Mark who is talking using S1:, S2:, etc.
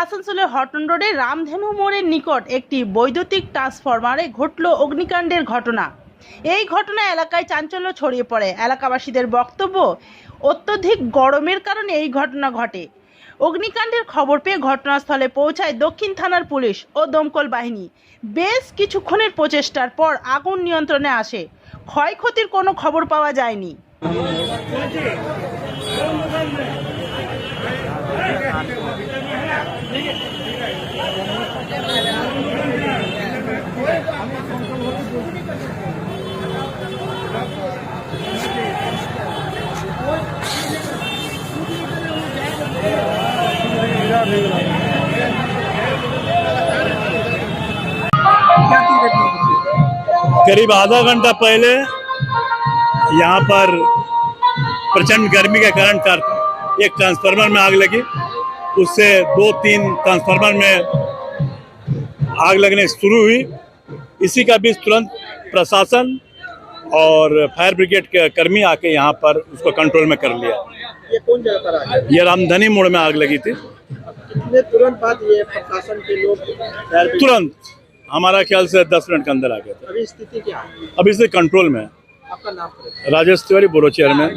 S1: আসানসোলের হটন রোডে রামধেনু মোড়ের নিকট একটি বৈদ্যুতিক ট্রান্সফরমারে ঘটল অগ্নিকাণ্ডের ঘটনা এই ঘটনা এলাকায় চাঞ্চল্য ছড়িয়ে পড়ে এলাকাবাসীদের বক্তব্য অত্যধিক গরমের কারণে এই ঘটনা ঘটে অগ্নিকাণ্ডের খবর পেয়ে ঘটনাস্থলে পৌঁছায় দক্ষিণ থানার পুলিশ ও দমকল বাহিনী বেশ কিছুক্ষণের প্রচেষ্টার পর আগুন নিয়ন্ত্রণে আসে ক্ষয়ক্ষতির কোনো খবর পাওয়া যায়নি
S2: करीब आधा घंटा पहले यहाँ पर प्रचंड गर्मी के कारण कार- एक ट्रांसफार्मर में आग लगी। उससे दो तीन ट्रांसफार्मर में आग लगने शुरू हुई। इसी का बीच तुरंत प्रशासन और फायर ब्रिगेड के कर्मी आके यहाँ पर उसको कंट्रोल में कर लिया।
S3: ये कौन जगह पर आ गया
S2: ये रामधनी मोड़ में आग लगी थी।
S3: तुरंत बाद ये प्रशासन के लोग
S2: तुरंत। हमारा ख्याल से दस मिनट के अंदर आ गया था।
S3: अभी स्थिति क्या है?
S2: अभी से कंट्रोल में। है
S3: आपका नाम
S2: राजेश तिवारी बोरो चेयरमैन।